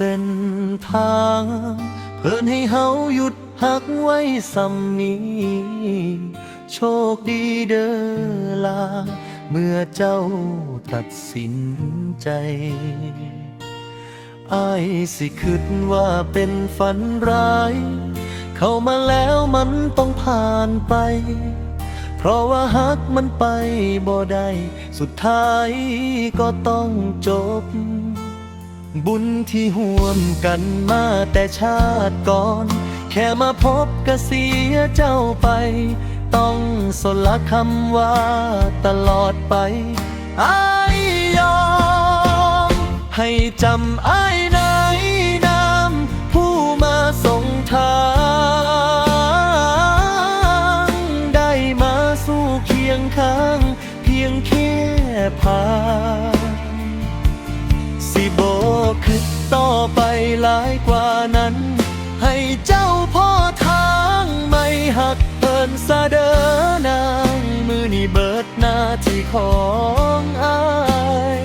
ส้นทาง เพิ่นให้เฮาหยุดหักไว้สำนี้ โชคดีเด้อลา เมื่อเจ้าตัดสินใจอายสิคิดว่าเป็นฝันร้าย เข้ามาแล้วมันต้องผ่านไป เพราะว่าฮักมันไปบ่ได้ สุดท้ายก็ต้องจบ บุญที่ห่วมกันมาแต่ชาติก่อน แค่มาพบก็เสียเจ้าไป ต้องสละคำว่าตลอดไปอายยอม ให้จำอายในนามผู้มาส่งทาง ได้มาสู้เคียงข้าง เพียงแค่ผ่า ไปหลายกว่านั้น ให้เจ้าพ่อทางไม่หักเพิ่นซะเดินางมือนี่เบิดหน้าที่ของอาย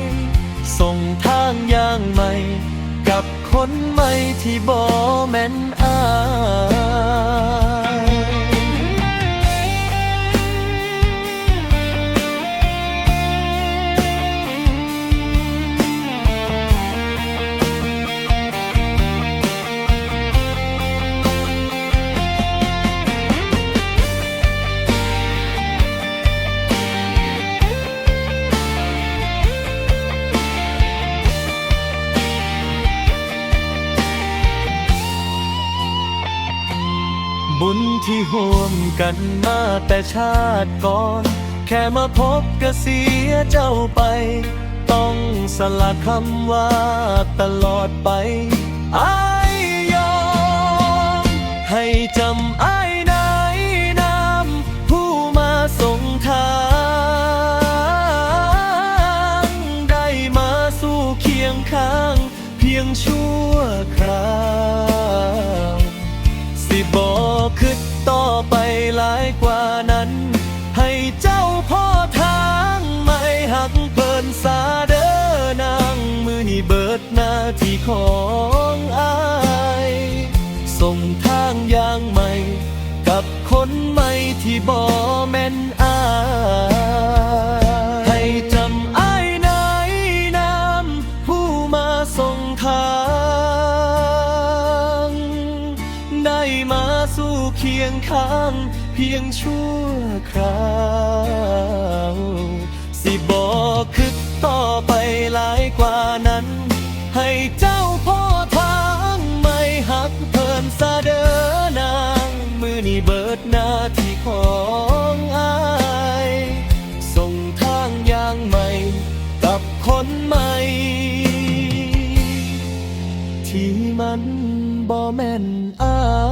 ส่งทางอย่างใหม่ กับคนใหม่ที่บ่แม่น บุญที่ห่วมกันมาแต่ชาติก่อน แค่มาพบก็เสียเจ้าไป ต้องสละคำว่าตลอดไปอายยอม ให้จำอายในนามผู้มาส่งทาง ได้มาสู้เคียงข้าง เพียงชั่ว ของอายส่งทางอย่างใหม่ กับคนใหม่ที่บ่แม่นอายให้จำอายในนามผู้มาส่งทาง ได้มาสู้เคียงข้างเพียงชั่วคราว ดหน้าที่ของอายส่งทางอย่างใหม่ กับคนใหม่ ที่มันบ่แม่นอาย